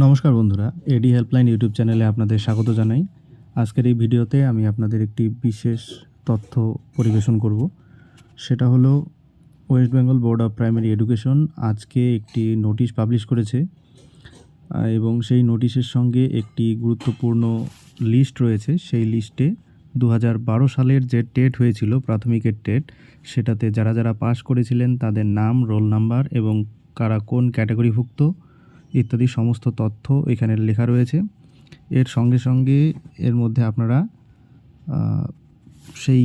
নমস্কার বন্ধুরা, এডি helpline YouTube চ্যানেলে আপনাদের স্বাগত জানাই। আজকের এই ভিডিওতে আমি আপনাদের একটি বিশেষ তথ্য পরিবেশন করব। সেটা হলো, West Bengal board of primary education আজকে একটি নোটিশ পাবলিশ করেছে এবং সেই নোটিশের সঙ্গে একটি গুরুত্বপূর্ণ লিস্ট রয়েছে। সেই লিস্টে দু সালের যে টেট হয়েছিল, প্রাথমিকের টেট, সেটাতে যারা যারা পাশ করেছিলেন তাদের নাম, রোল নাম্বার এবং কারা কোন ক্যাটাগরিভুক্ত ইত্যাদি সমস্ত তথ্য এখানে লেখা রয়েছে। এর সঙ্গে সঙ্গে এর মধ্যে আপনারা সেই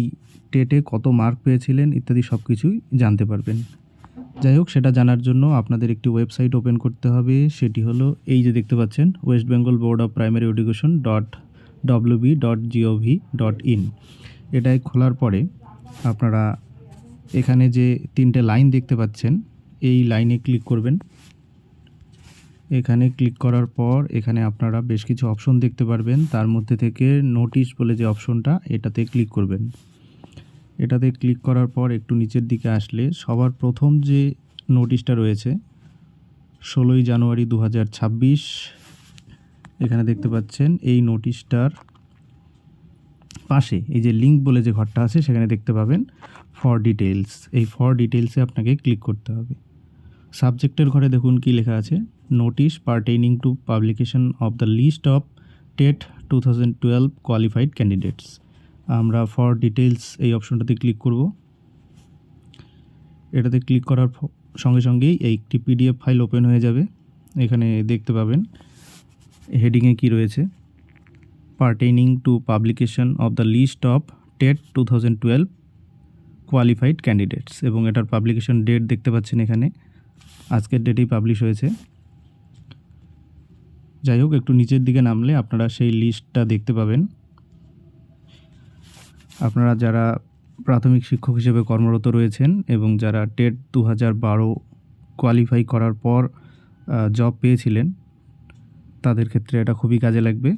টেটে কত মার্ক পেয়েছিলেন ইত্যাদি সব কিছুই জানতে পারবেন। যাই হোক, সেটা জানার জন্য আপনাদের একটি ওয়েবসাইট ওপেন করতে হবে। সেটি হলো এই যে দেখতে পাচ্ছেন West Bengal board of primary education dot WB dot GOV dot in এটাই খোলার পরে আপনারা এখানে যে তিনটে লাইন দেখতে পাচ্ছেন, এই লাইনে ক্লিক করবেন। এখানে ক্লিক করার পর এখানে আপনারা বেশ কিছু অপশন দেখতে পারবেন। তার মধ্যে থেকে নোটিশ বলে যে অপশনটা এটাতে ক্লিক করবেন। এটাতে ক্লিক করার পর একটু নিচের দিকে আসলে সবার প্রথম যে নোটিশটা রয়েছে, ষোলোই জানুয়ারি দু হাজার ছাব্বিশ, এখানে দেখতে পাচ্ছেন এই নোটিশটার পাশে এই যে লিঙ্ক বলে যে ঘরটা আছে, সেখানে দেখতে পাবেন ফর ডিটেলস এই ফর ডিটেলসে আপনাকে ক্লিক করতে হবে। সাবজেক্টের ঘরে দেখুন কি লেখা আছে। Notice pertaining to publication of the list of TET two thousand twelve qualified candidates আমরা ফর ডিটেলস এই অপশনটাতে ক্লিক করব। এটাতে ক্লিক করার সঙ্গে সঙ্গেই একটি পিডিএফ ফাইল ওপেন হয়ে যাবে। এখানে দেখতে পাবেন হেডিংয়ে কি রয়েছে। Pertaining to publication of the list of TET two thousand twelve qualified candidates এবং এটার পাবলিকেশন ডেট দেখতে পাচ্ছেন এখানে। আজকের ডেটেই পাবলিশ হয়েছে। যাই হোক, একটু নিচের দিকে নামলে আপনারা সেই লিস্টটা দেখতে পাবেন। আপনারা যারা প্রাথমিক শিক্ষক হিসেবে কর্মরত রয়েছেন এবং যারা টেট দু হাজার বারো কোয়ালিফাই করার পর জব পেয়েছিলেন, তাদের ক্ষেত্রে এটা খুবই কাজে লাগবে।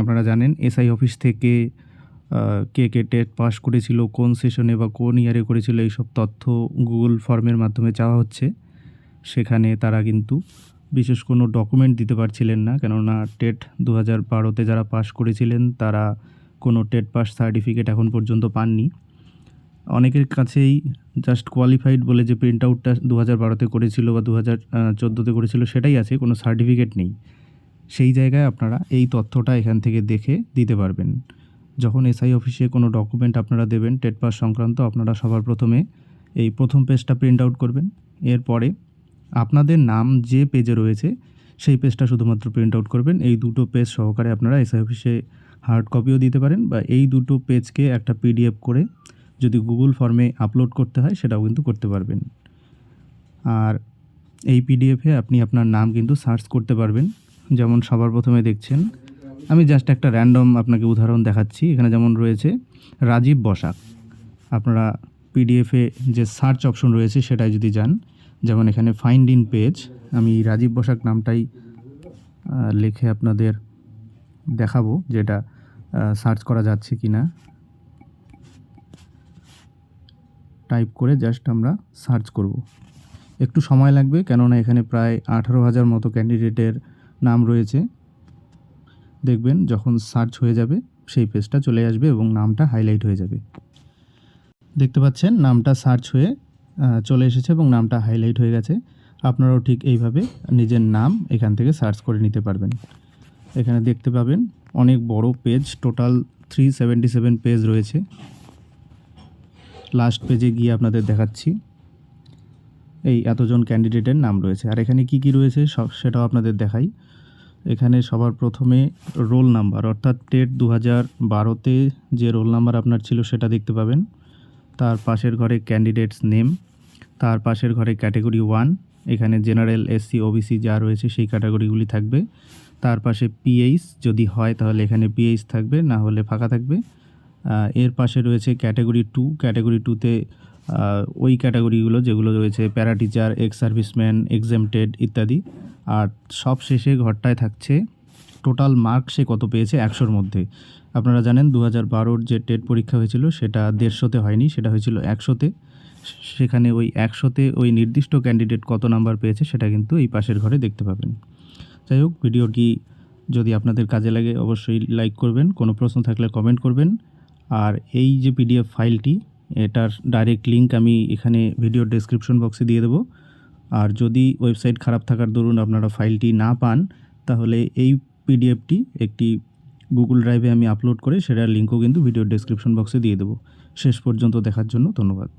আপনারা জানেন এসআই অফিস থেকে কে কে টেট পাস করেছিল, কোন সেশনে বা কোন ইয়ারে করেছিল, এইসব তথ্য গুগল ফর্মের মাধ্যমে চাওয়া হচ্ছে। সেখানে তারা কিন্তু বিশেষ কোনো ডকুমেন্ট দিতে পারছিলেন না। কেননা টেট দু হাজার বারোতে যারা পাস করেছিলেন, তারা কোনো টেট পাস সার্টিফিকেট এখন পর্যন্ত পাননি। অনেকের কাছেই জাস্ট কোয়ালিফাইড বলে যে প্রিন্ট আউটটা দু হাজার বারোতে করেছিল বা দু হাজার চোদ্দোতে করেছিল, সেটাই আছে, কোনো সার্টিফিকেট নেই। সেই জায়গায় আপনারা এই তথ্যটা এখান থেকে দেখে দিতে পারবেন। যখন এসআই অফিসে কোনো ডকুমেন্ট আপনারা দেবেন, টেট পাস সংক্রান্ত, আপনারা সবার প্রথমে এই প্রথম পেজটা প্রিন্ট আউট করবেন। এরপরে আপনাদের নাম যে পেজে রয়েছে, সেই পেজটা শুধুমাত্র প্রিন্ট আউট করবেন। এই দুটো পেজ সহকারে আপনারা এসআই অফিসে হার্ড কপিও দিতে পারেন বা এই দুটো পেজকে একটা পিডিএফ করে যদি গুগল ফর্মে আপলোড করতে হয়, সেটাও কিন্তু করতে পারবেন। আর এই পিডিএফে আপনি আপনার নাম কিন্তু সার্চ করতে পারবেন। যেমন সবার প্রথমে দেখছেন, আমি জাস্ট একটা র্যান্ডম আপনাকে উদাহরণ দেখাচ্ছি। এখানে যেমন রয়েছে, রাজীব বসাক। আপনারা পিডিএফে যে সার্চ অপশন রয়েছে সেটাই যদি যান যেমন এখানে ফাইন্ড ইন পেজ আমি রাজীব বসাক নামটাই লিখে আপনাদের দেখাবো যেটা সার্চ করা যাচ্ছে কি না টাইপ করে জাস্ট আমরা সার্চ করব। একটু সময় লাগবে, কেননা এখানে প্রায় আঠারো হাজার মতো ক্যান্ডিডেটের নাম রয়েছে। দেখবেন যখন সার্চ হয়ে যাবে, সেই পেজটা চলে আসবে এবং নামটা হাইলাইট হয়ে যাবে। দেখতে পাচ্ছেন, নামটা সার্চ হয়ে চলে এসেছে এবং নামটা হাইলাইট হয়ে গেছে। আপনারাও ঠিক এইভাবে নিজের নাম এখান থেকে সার্চ করে নিতে পারবেন। এখানে দেখতে পাবেন অনেক বড় page total three seventy seven page রয়েছে লাস্ট পেজে গিয়ে আপনাদের দেখাচ্ছি। এই এতজন ক্যান্ডিডেটের নাম রয়েছে। আর এখানে কি কি রয়েছে সব সেটাও আপনাদের দেখাই। এখানে সবার প্রথমে রোল নাম্বার অর্থাৎ টেট দু হাজার বারোতে যে রোল নাম্বার আপনার ছিল সেটা দেখতে পাবেন। তার পাশের ঘরে ক্যান্ডিডেটস নেম তার পাশের ঘরে ক্যাটাগরি ওয়ান, এখানে জেনারেল, এসসি, ওবিসি যা রয়েছে সেই ক্যাটাগরিগুলি থাকবে। তার পাশে পিএইচ যদি হয় তাহলে এখানে পিএইচ থাকবে, না হলে ফাঁকা থাকবে। এর পাশে রয়েছে ক্যাটাগরি টু, ক্যাটাগরি টুতে ওই ক্যাটাগরিগুলো যেগুলো রয়েছে para teacher ex serviceman exempted ইত্যাদি। আর সব শেষে ঘরটায় থাকছে টোটাল মার্ক সে কত পেয়েছে? একশোর মধ্যে। আপনারা জানেন দু হাজার বারোর যে টেট পরীক্ষা হয়েছিল সেটা দেড়শোতে হয়নি, সেটা হয়েছিল একশোতে। সেখানে ওই একশোতে ওই নির্দিষ্ট ক্যান্ডিডেট কত নাম্বার পেয়েছে সেটা কিন্তু এই পাশের ঘরে দেখতে পাবেন। যাই হোক, ভিডিওটি যদি আপনাদের কাজে লাগে অবশ্যই লাইক করবেন, কোনো প্রশ্ন থাকলে কমেন্ট করবেন। আর এই যে পিডিএফ ফাইলটি, এটার ডাইরেক্ট লিংক আমি এখানে ভিডিও ডেসক্রিপশন বক্সে দিয়ে দেবো। আর যদি ওয়েবসাইট খারাপ থাকার দরুন আপনারা ফাইলটি না পান, তাহলে এই পিডিএফটি একটি গুগল ড্রাইভে আমি আপলোড করে সেটার লিঙ্কও কিন্তু ভিডিও ডেসক্রিপশন বক্সে দিয়ে দেবো। শেষ পর্যন্ত দেখার জন্য ধন্যবাদ।